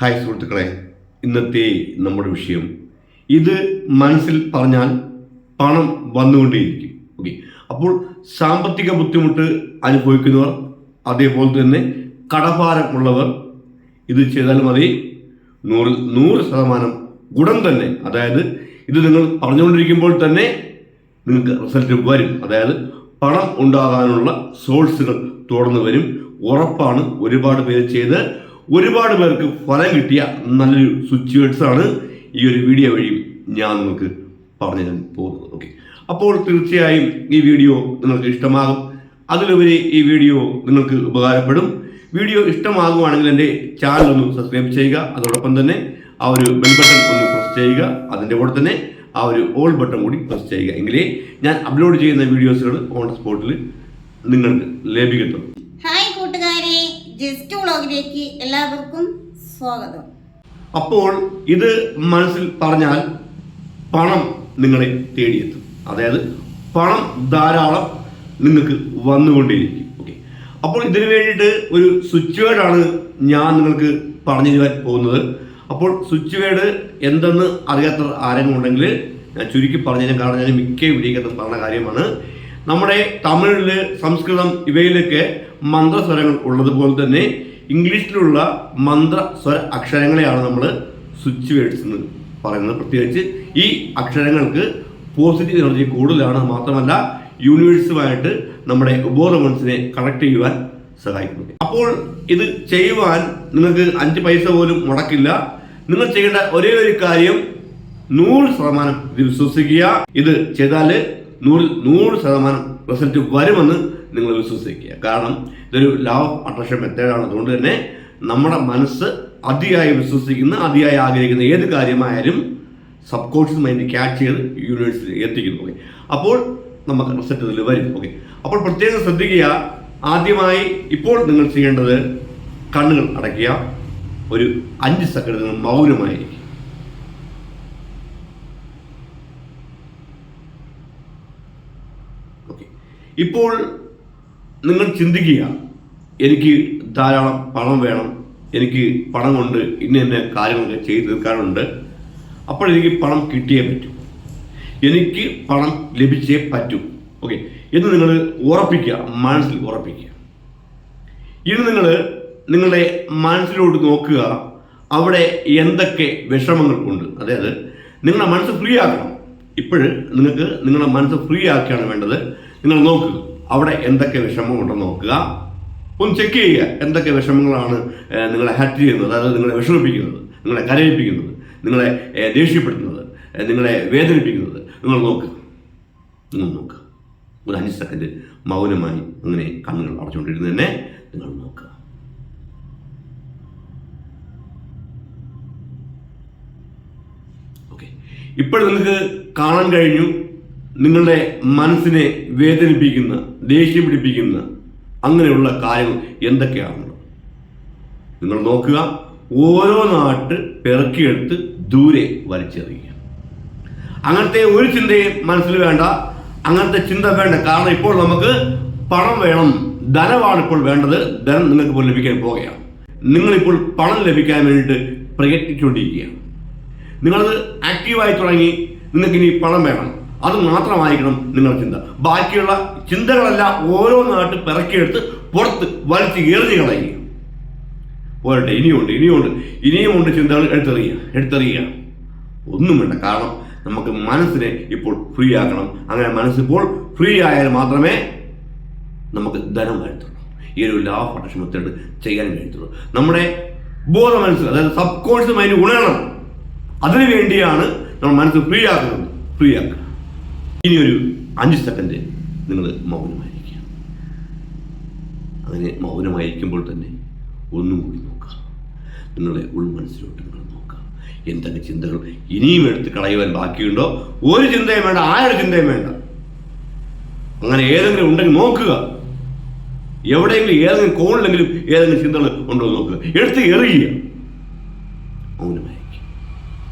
Hi സുഹൃത്തുക്കളെ ഇന്നത്തെ നമ്മുടെ വിഷയം. ഇത് മനസ്സിൽ പറഞ്ഞാൽ പണം വന്നുകൊണ്ടേയിരിക്കും. ഓക്കെ. അപ്പോൾ സാമ്പത്തിക ബുദ്ധിമുട്ട് അനുഭവിക്കുന്നവർ അതേപോലെ തന്നെ കടഭാരമുള്ളവർ ഇത് ചെയ്താൽ മതി. നൂറിൽ നൂറ് ശതമാനം ഗുണം തന്നെ. അതായത് ഇത് നിങ്ങൾ പറഞ്ഞുകൊണ്ടിരിക്കുമ്പോൾ തന്നെ നിങ്ങൾക്ക് റിസൾട്ട് വരും. അതായത് പണം ഉണ്ടാകാനുള്ള സോഴ്സുകൾ തുറന്നു വരും. ഉറപ്പാണ് ഒരുപാട് പേര് ചെയ്ത് ഒരുപാട് പേർക്ക് ഫലം കിട്ടിയ നല്ലൊരു സ്വിച്ച് ആണ് ഈ ഒരു വീഡിയോ വഴി ഞാൻ നിങ്ങൾക്ക് പറഞ്ഞു തരാൻ പോകുന്നത്. ഓക്കെ അപ്പോൾ തീർച്ചയായും ഈ വീഡിയോ നിങ്ങൾക്ക് ഇഷ്ടമാകും. അതിലുപരി ഈ വീഡിയോ നിങ്ങൾക്ക് ഉപകാരപ്പെടും. വീഡിയോ ഇഷ്ടമാകുവാണെങ്കിൽ എന്റെ ചാനൽ ഒന്ന് സബ്സ്ക്രൈബ് ചെയ്യുക. അതോടൊപ്പം തന്നെ ആ ഒരു ബെൽ ബട്ടൺ ഒന്ന് പ്രസ് ചെയ്യുക. അതിന്റെ കൂടെ തന്നെ ആ ഒരു ഓൾ ബട്ടൺ കൂടി പ്രസ് ചെയ്യുക. എങ്കിലേ ഞാൻ അപ്ലോഡ് ചെയ്യുന്ന വീഡിയോസുകൾ ഓൺ സ്പോട്ടിൽ നിങ്ങൾക്ക് കൂട്ടുകാരെ എല്ലാവർക്കും സ്വാഗതം. അപ്പോൾ ഇത് മനസ്സിൽ പറഞ്ഞാൽ പണം നിങ്ങളെ തേടിയെത്തും. അതായത് പണം ധാരാളം നിങ്ങൾക്ക് വന്നുകൊണ്ടേയിരിക്കും. ഓക്കെ അപ്പോൾ ഇതിനു വേണ്ടിയിട്ട് ഒരു സ്വിച്ച് വേർഡാണ് ഞാൻ നിങ്ങൾക്ക് പറഞ്ഞു തരാൻ പോകുന്നത്. അപ്പോൾ സ്വിച്ച് വേർഡ് എന്തെന്ന് അറിയാത്ത ആരെങ്കിലും ഉണ്ടെങ്കിൽ ഞാൻ ചുരുക്കി പറഞ്ഞു കാരണം ഞാൻ മിക്ക വീഡിയോക്കകത്തും പറഞ്ഞ കാര്യമാണ്. നമ്മുടെ തമിഴിൽ സംസ്കൃതം ഇവയിലൊക്കെ മന്ത്രസ്വരങ്ങൾ ഉള്ളതുപോലെ തന്നെ ഇംഗ്ലീഷിലുള്ള മന്ത്രസ്വര അക്ഷരങ്ങളെയാണ് നമ്മൾ സ്വിച്ച് വേർഡ്സ് എന്ന് പറയുന്നത്. പ്രത്യേകിച്ച് ഈ അക്ഷരങ്ങൾക്ക് പോസിറ്റീവ് എനർജി കൂടുതലാണ്. മാത്രമല്ല യൂണിവേഴ്സുമായിട്ട് നമ്മുടെ ഉപബോധ മനസ്സിനെ കണക്ട് ചെയ്യുവാൻ സഹായിക്കുന്നു. അപ്പോൾ ഇത് ചെയ്യുവാൻ നിങ്ങൾക്ക് അഞ്ച് പൈസ പോലും മുടക്കില്ല. നിങ്ങൾ ചെയ്യേണ്ട ഒരേ ഒരു കാര്യം നൂറ് ശതമാനം ഇത് വിശ്വസിക്കുക. ഇത് ചെയ്താൽ നൂറിൽ നൂറ് ശതമാനം റിസൾട്ട് വരുമെന്ന് നിങ്ങൾ വിശ്വസിക്കുക. കാരണം ഇതൊരു ലോ ഓഫ് അട്രാക്ഷൻ മെത്തേഡാണ് അതുകൊണ്ട് തന്നെ നമ്മുടെ മനസ്സ് അതിയായി വിശ്വസിക്കുന്ന അതിയായി ആഗ്രഹിക്കുന്ന ഏത് കാര്യമായാലും സബ് കോൺഷ്യസ് മൈൻഡ് ക്യാച്ച് ചെയ്ത് യൂണിവേഴ്സിൽ എത്തിക്കുന്നു. ഓക്കെ അപ്പോൾ നമുക്ക് റിസൾട്ട് ഇതിൽ വരും. ഓക്കെ അപ്പോൾ പ്രത്യേകം ശ്രദ്ധിക്കുക ആദ്യമായി ഇപ്പോൾ നിങ്ങൾ ചെയ്യേണ്ടത് കണ്ണുകൾ അടയ്ക്കുക. ഒരു അഞ്ച് സെക്കൻഡ് നിങ്ങൾ മൗനമായിരിക്കും ഓക്കെ ഇപ്പോൾ നിങ്ങൾ ചിന്തിക്കുക എനിക്ക് ധാരാളം പണം വേണം എനിക്ക് പണം കൊണ്ട് ഇന്ന ഇന്ന കാര്യങ്ങളൊക്കെ ചെയ്ത് തീർക്കാനുണ്ട്. അപ്പോൾ എനിക്ക് പണം കിട്ടിയേ പറ്റൂ. എനിക്ക് പണം ലഭിച്ചേ പറ്റൂ. ഓക്കെ. എന്ന് നിങ്ങൾ ഉറപ്പിക്കുക മനസ്സിൽ ഉറപ്പിക്കുക. ഇനി നിങ്ങൾ നിങ്ങളുടെ മനസ്സിലോട്ട് നോക്കുക അവിടെ എന്തൊക്കെ വിഷമങ്ങൾ ഉണ്ട്. അതായത് നിങ്ങളുടെ മനസ്സ് ഫ്രീ ആക്കണം ഇപ്പോൾ നിങ്ങൾക്ക് നിങ്ങളുടെ മനസ്സ് ഫ്രീ ആക്കുകയാണ് വേണ്ടത്. നിങ്ങൾ നോക്കുക അവിടെ എന്തൊക്കെ വിഷമമുണ്ടെന്ന് നോക്കുക. ഒന്ന് ചെക്ക് ചെയ്യുക എന്തൊക്കെ വിഷമങ്ങളാണ് നിങ്ങളെ ഹാറ്റ് ചെയ്യുന്നത് അതായത് നിങ്ങളെ വിഷമിപ്പിക്കുന്നത് നിങ്ങളെ കരയിപ്പിക്കുന്നത് നിങ്ങളെ ദേഷ്യപ്പെടുത്തുന്നത് നിങ്ങളെ വേദനിപ്പിക്കുന്നത്. നിങ്ങൾ നോക്കുക നിങ്ങൾ നോക്കുക ഒരു അഞ്ച് സെക്കൻഡ് മൗനമായി അങ്ങനെ കണ്ണുകൾ അടച്ചുകൊണ്ടിരുന്ന് തന്നെ നിങ്ങൾ നോക്കുക ഓക്കെ ഇപ്പോൾ നിങ്ങൾക്ക് കാണാൻ കഴിഞ്ഞു. നിങ്ങളുടെ മനസ്സിനെ വേദനിപ്പിക്കുന്ന ദേഷ്യം പിടിപ്പിക്കുന്ന അങ്ങനെയുള്ള കാര്യങ്ങൾ എന്തൊക്കെയാണുള്ളത് നിങ്ങൾ നോക്കുക ഓരോ നാട്ട് പിറക്കിയെടുത്ത് ദൂരെ വലിച്ചെറിയുക. അങ്ങനത്തെ ഒരു ചിന്തയും മനസ്സിൽ വേണ്ട അങ്ങനത്തെ ചിന്ത വേണ്ട. കാരണം ഇപ്പോൾ നമുക്ക് പണം വേണം ധനമാണ് ഇപ്പോൾ വേണ്ടത്. ധനം നിങ്ങൾക്ക് ഇപ്പോൾ ലഭിക്കാൻ പോവുകയാണ്. നിങ്ങളിപ്പോൾ പണം ലഭിക്കാൻ വേണ്ടിയിട്ട് പ്രയത്നിച്ചുകൊണ്ടിരിക്കുകയാണ്. നിങ്ങളത് ആക്റ്റീവായി തുടങ്ങി നിങ്ങൾക്ക് ഇനി പണം വേണം. അത് മാത്രമായിരിക്കണം നിങ്ങളുടെ ചിന്ത. ബാക്കിയുള്ള ചിന്തകളെല്ലാം ഓരോ നാട്ട് പിറക്കിയെടുത്ത് പുറത്ത് വലിച്ച് എറിഞ്ഞു കളയുക. പോരട്ടെ ഇനിയുണ്ട് ഇനിയുണ്ട്. ഇനിയുമുണ്ട് ചിന്തകൾ എടുത്തെറിയുക എടുത്തെറിയുക. ഒന്നും വേണ്ട കാരണം നമുക്ക് മനസ്സിനെ ഇപ്പോൾ ഫ്രീ ആക്കണം. അങ്ങനെ മനസ്സിപ്പോൾ ഫ്രീ ആയാൽ മാത്രമേ നമുക്ക് ധനം വരുത്തുള്ളൂ ഈ ഒരു ലാ അട്രാക്ഷൻ ചെയ്യാൻ കഴിയത്തുള്ളൂ നമ്മുടെ ബോധ മനസ്സ് അതായത് സബ് കോൺഷ്യസ് മൈൻഡ് ഉണരണം അതിനു വേണ്ടിയാണ് നമ്മൾ മനസ്സ് ഫ്രീ ആക്കുന്നത്. ഫ്രീ ആക്കുക. ഇനി ഒരു അഞ്ച് സെക്കൻഡ് നിങ്ങൾ മൗനമായിരിക്കുക. അങ്ങനെ മൗനമായിരിക്കുമ്പോൾ തന്നെ ഒന്നും കൂടി നോക്കുക. നിങ്ങളുടെ ഉൾമനസ്സിലോട്ട് നിങ്ങൾ നോക്കുക. എന്തൊക്കെ ചിന്തകൾ ഇനിയും എടുത്ത് കളയുവാൻ ബാക്കിയുണ്ടോ? ഒരു ചിന്തയും വേണ്ട ആരുടെ ചിന്തയും വേണ്ട. അങ്ങനെ ഏതെങ്കിലും ഉണ്ടെങ്കിൽ നോക്കുക. എവിടെയെങ്കിലും ഏതെങ്കിലും കോണിലെങ്കിലും ഏതെങ്കിലും ചിന്തകൾ ഉണ്ടോ നോക്കുക. എടുത്ത് എറിയുക. മൗനമായിരിക്കും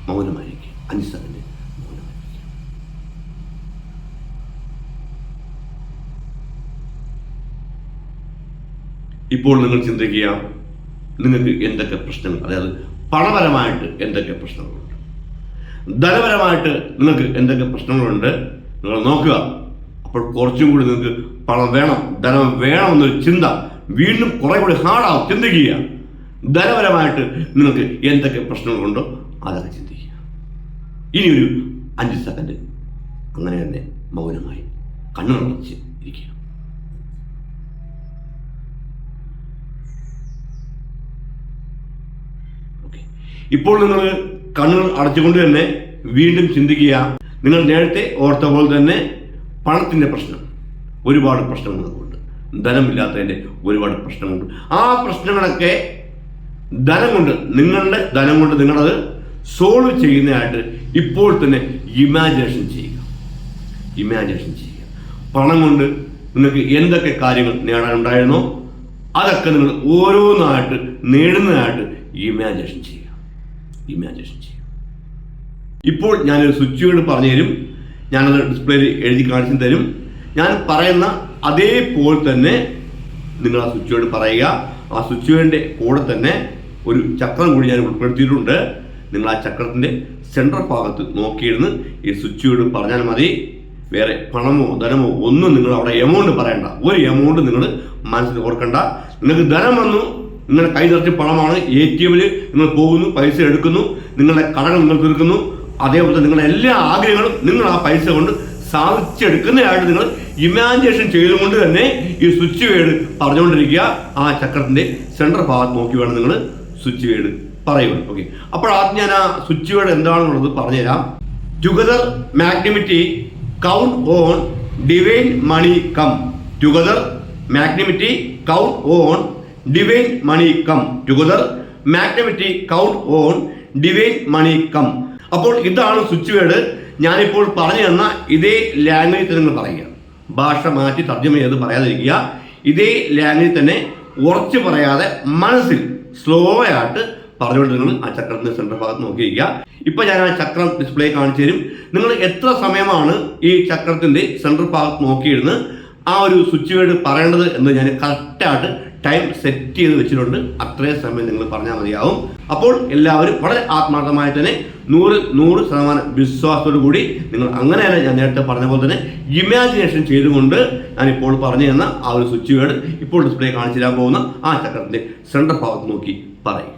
മൗനമായിരിക്കും അഞ്ച് സെക്കൻഡ് മൗനമായിരിക്കും ഇപ്പോൾ നിങ്ങൾ ചിന്തിക്കുക നിങ്ങൾക്ക് എന്തൊക്കെ പ്രശ്നങ്ങൾ? അതായത് പണപരമായിട്ട് എന്തൊക്കെ പ്രശ്നങ്ങളുണ്ട്? ധനപരമായിട്ട് നിങ്ങൾക്ക് എന്തൊക്കെ പ്രശ്നങ്ങളുണ്ട്? നിങ്ങൾ നോക്കുക. അപ്പോൾ കുറച്ചും കൂടി നിങ്ങൾക്ക് പണം വേണം ധനം വേണം എന്നൊരു ചിന്ത വീണ്ടും കുറേ കൂടി ഹാർഡാവും ചിന്തിക്കുക. ധനപരമായിട്ട് നിങ്ങൾക്ക് എന്തൊക്കെ പ്രശ്നങ്ങളുണ്ടോ അതൊക്കെ ചിന്തിക്കുക. ഇനിയൊരു അഞ്ച് സെക്കൻഡ് അങ്ങനെ തന്നെ മൗനമായി കണ്ണുറച്ച് ഇരിക്കുക ഓക്കെ ഇപ്പോൾ നിങ്ങൾ കണ്ണുകൾ അടച്ചുകൊണ്ട് തന്നെ വീണ്ടും ചിന്തിക്കുക. നിങ്ങൾ നേരത്തെ ഓർത്ത പോലെ തന്നെ പണത്തിന്റെ പ്രശ്നം. ഒരുപാട് പ്രശ്നങ്ങൾ നമുക്കുണ്ട് ധനമില്ലാത്തതിന്റെ ഒരുപാട് പ്രശ്നങ്ങളുണ്ട്. ആ പ്രശ്നങ്ങളൊക്കെ ധനം കൊണ്ട് നിങ്ങളുടെ ധനം കൊണ്ട് നിങ്ങളത് സോൾവ് ചെയ്യുന്നതായിട്ട് ഇപ്പോൾ തന്നെ ഇമാജിനേഷൻ ചെയ്യുക. ഇമാജിനേഷൻ ചെയ്യുക. പണം കൊണ്ട് നിങ്ങൾക്ക് എന്തൊക്കെ കാര്യങ്ങൾ നേടാനുണ്ടായിരുന്നോ? അതൊക്കെ നിങ്ങൾ ഓരോന്നായിട്ട് നേടുന്നതായിട്ട് ഇമാജിനേഷൻ ചെയ്യുക. ഇമാജിനേഷൻ ചെയ്യും ഇപ്പോൾ ഞാനൊരു സ്വിച്ച് വേർഡ് പറഞ്ഞു തരും ഞാനത് ഡിസ്പ്ലേയിൽ എഴുതി കാണിച്ചു തരും. ഞാൻ പറയുന്ന അതേപോലെ തന്നെ നിങ്ങൾ ആ സ്വിച്ച് വേർഡ് പറയുക. ആ സ്വിച്ച് വേർഡിന്റെ കൂടെ തന്നെ ഒരു ചക്രം കൂടി ഞാൻ ഉൾപ്പെടുത്തിയിട്ടുണ്ട്. നിങ്ങൾ ആ ചക്രത്തിന്റെ സെൻട്രൽ ഭാഗത്ത് നോക്കിയിരുന്ന് ഈ സ്വിച്ച് വേർഡ് പറഞ്ഞാൽ മതി. വേറെ പണമോ ധനമോ ഒന്നും നിങ്ങൾ അവിടെ എമൗണ്ട് പറയണ്ട. ഒരു എമൗണ്ട് നിങ്ങൾ മനസ്സിൽ ഓർക്കണ്ട. നിങ്ങൾക്ക് ധനം വന്നു നിങ്ങളുടെ കൈ നിറച്ച് പണമാണ് എ ടി എമ്മിൽ നിങ്ങൾ പോകുന്നു പൈസ എടുക്കുന്നു നിങ്ങളുടെ കടകൾ നിങ്ങൾ തീർക്കുന്നു. അതേപോലെ നിങ്ങളുടെ എല്ലാ ആഗ്രഹങ്ങളും നിങ്ങൾ ആ പൈസ കൊണ്ട് സാധിച്ചെടുക്കുന്നതായിട്ട് നിങ്ങൾ ഇമാജിനേഷൻ ചെയ്തുകൊണ്ട് തന്നെ ഈ സ്വിച്ച് വേഡ് പറഞ്ഞുകൊണ്ടിരിക്കുക. ആ ചക്രത്തിന്റെ സെൻട്രൽ ഭാഗത്ത് നോക്കി വേണം നിങ്ങൾ സ്വിച്ച് വേഡ് പറയുക ഓക്കെ അപ്പോൾ ആദ്യം ഞാൻ ആ സ്വിച്ച് വേഡ് എന്താണെന്നുള്ളത് പറഞ്ഞുതരാം. Together magnanimity count on divine money come together magnanimity count on divine money come together magnanimity count on divine money come അപ്പോൾ ഇതാണ് സ്വിച്ച് വേർഡ് ഞാനിപ്പോൾ പറഞ്ഞു തന്ന ഇതേ ലാംഗ്വേജ് നിങ്ങൾ പറയുക. ഭാഷ മാറ്റി തർജമ ചെയ്ത് പറയാതിരിക്കുക. ഇതേ ലാംഗ്വേജ് തന്നെ ഉറച്ചു പറയാതെ മനസ്സിൽ സ്ലോ ആയിട്ട് പറഞ്ഞുകൊണ്ട് നിങ്ങൾ ആ ചക്രത്തിന്റെ സെൻട്രൽ ഭാഗത്ത് നോക്കിയിരിക്കുക ഇപ്പൊ ഞാൻ ആ ചക്രം ഡിസ്പ്ലേ കാണിച്ചു തരും. നിങ്ങൾ എത്ര സമയമാണ് ഈ ചക്രത്തിന്റെ സെൻട്രൽ ഭാഗത്ത് നോക്കിയിരുന്ന് ആ ഒരു സ്വിച്ച് വേർഡ് പറയേണ്ടത് എന്ന് ഞാൻ കറക്റ്റായിട്ട് ടൈം സെറ്റ് ചെയ്ത് വെച്ചിട്ടുണ്ട്. അത്രയും സമയം നിങ്ങൾ പറഞ്ഞാൽ മതിയാവും. അപ്പോൾ എല്ലാവരും വളരെ ആത്മാർത്ഥമായി തന്നെ നൂറ് നൂറ് ശതമാനം വിശ്വാസത്തോടു കൂടി നിങ്ങൾ അങ്ങനെയല്ല ഞാൻ നേരത്തെ പറഞ്ഞ പോലെ തന്നെ ഇമാജിനേഷൻ ചെയ്തുകൊണ്ട് ഞാൻ ഇപ്പോൾ പറഞ്ഞു തന്ന ആ ഒരു സ്വിച്ച് വേർഡ് ഇപ്പോൾ ഡിസ്പ്ലേ കാണിച്ചു തരാൻ പോകുന്ന ആ ചക്രത്തിന്റെ സെൻട്രൽ ഭാഗത്ത് നോക്കി പറയുക.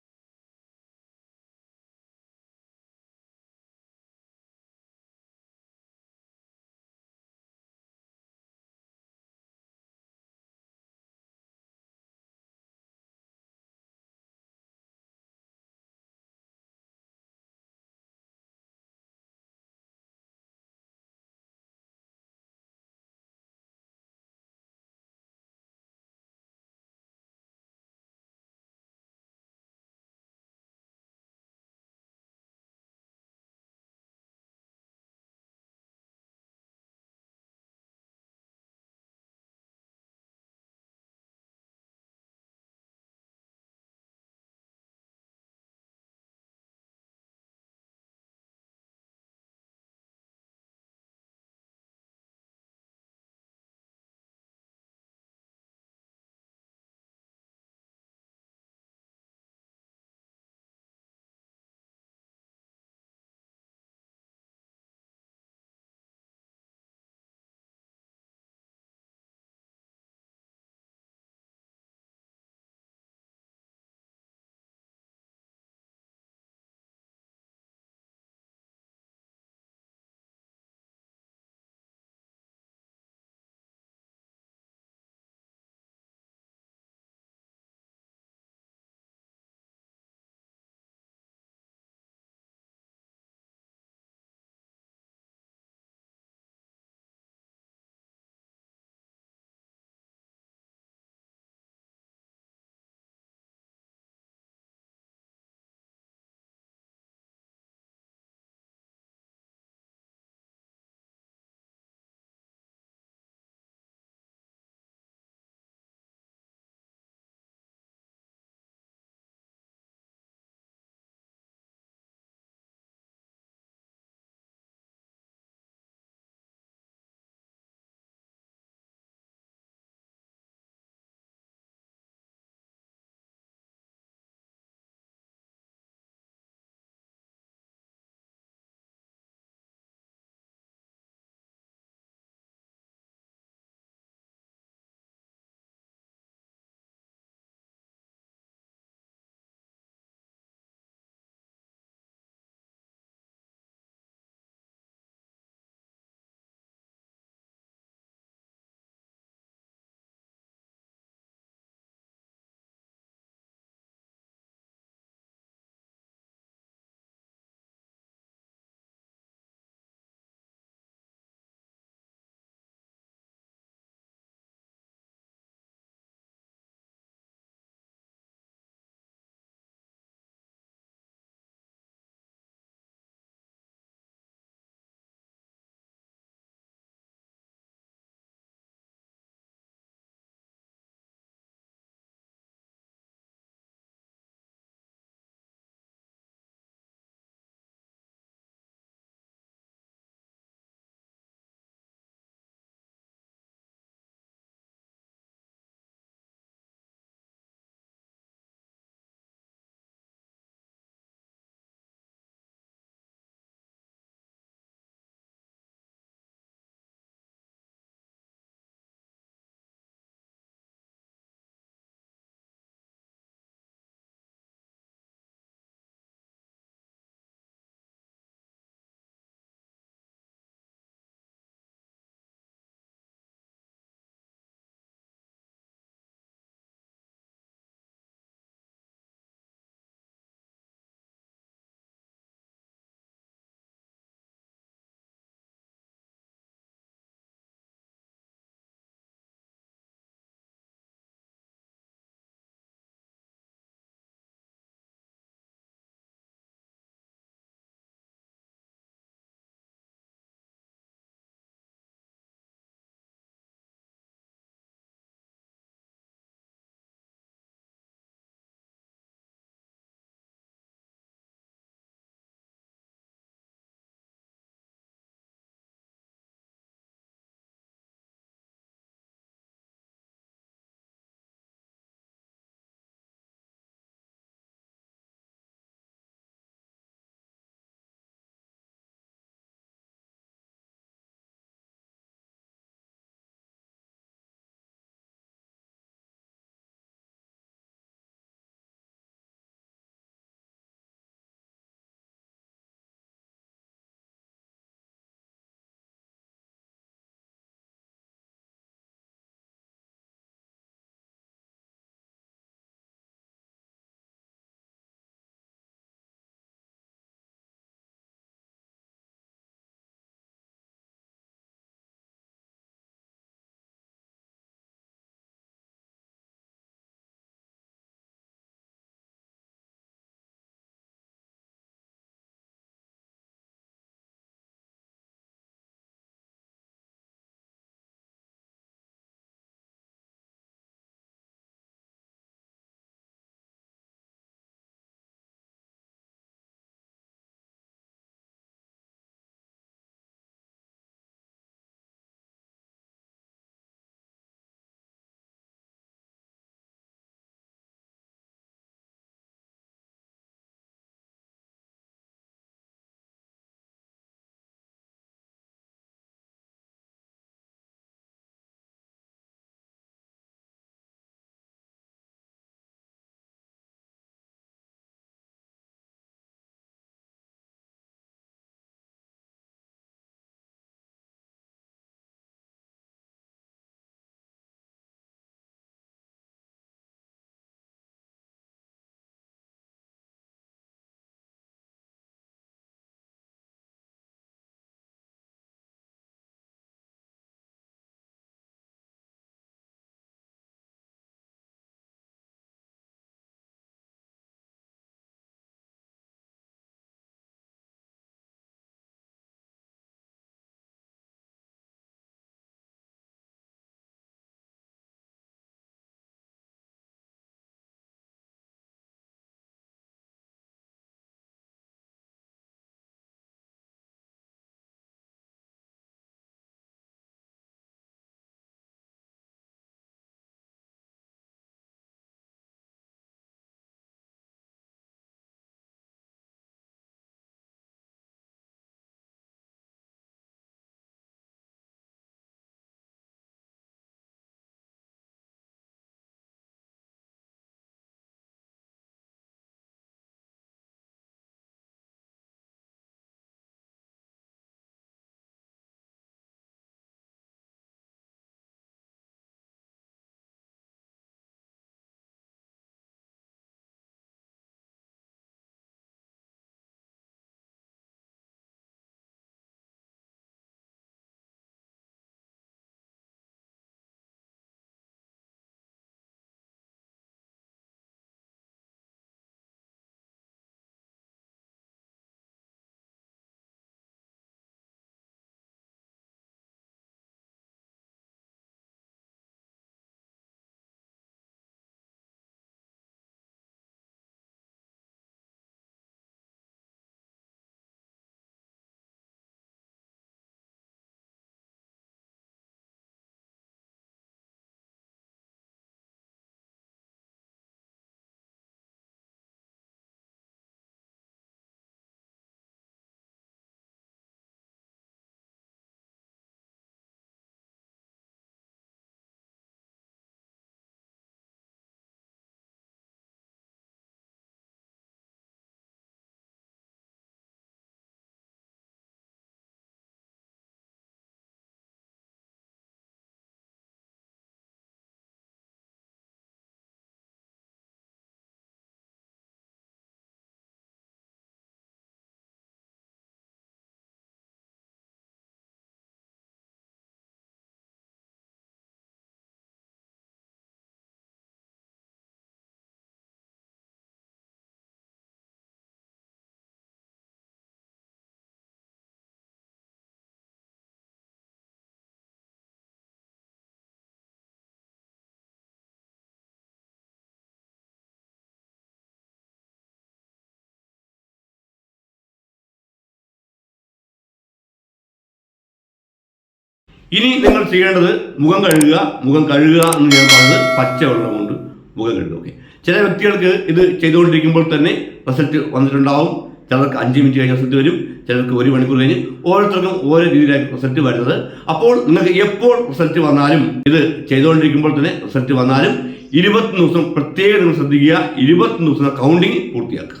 ഇനി നിങ്ങൾ ചെയ്യേണ്ടത് മുഖം കഴുകുക മുഖം കഴുകുക എന്ന് ഞാൻ പറഞ്ഞത് പച്ചവെള്ളം കൊണ്ട് മുഖം കഴുകുക ഓക്കെ ചില വ്യക്തികൾക്ക് ഇത് ചെയ്തുകൊണ്ടിരിക്കുമ്പോൾ തന്നെ റിസൾട്ട് വന്നിട്ടുണ്ടാവും. ചിലർക്ക് അഞ്ച് മിനിറ്റ് കഴിഞ്ഞ് റിസൾട്ട് വരും ചിലർക്ക് ഒരു മണിക്കൂർ കഴിഞ്ഞ് ഓരോരുത്തർക്കും ഓരോ രീതിയിലായി റിസൾട്ട് വരുന്നത്. അപ്പോൾ നിങ്ങൾക്ക് എപ്പോൾ റിസൾട്ട് വന്നാലും ഇത് ചെയ്തുകൊണ്ടിരിക്കുമ്പോൾ തന്നെ റിസൾട്ട് വന്നാലും ഇരുപത്തി ദിവസം പ്രത്യേകം നിങ്ങൾ ശ്രദ്ധിക്കുക. ഇരുപത്തി ദിവസം കൗണ്ടിങ് പൂർത്തിയാക്കുക.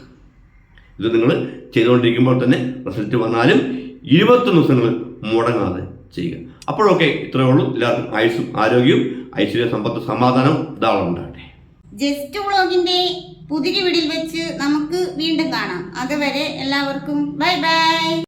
ഇത് നിങ്ങൾ ചെയ്തുകൊണ്ടിരിക്കുമ്പോൾ തന്നെ റിസൾട്ട് വന്നാലും ഇരുപത്തൊന്ന് ദിവസങ്ങൾ മുടങ്ങാതെ ചെയ്യുക. അപ്പോഴൊക്കെ ഇത്രയേ ഉള്ളൂ. എല്ലാവർക്കും ആയുസും ആരോഗ്യവും ഐശ്വര്യ സമ്പത്ത് സമാധാനവും ധാരാളം ഉണ്ടാകട്ടെ ജസ്റ്റ് വ്ളോഗിന്റെ പുതിരി വെച്ച് നമുക്ക് വീണ്ടും കാണാം. അതുവരെ എല്ലാവർക്കും ബൈ ബൈ.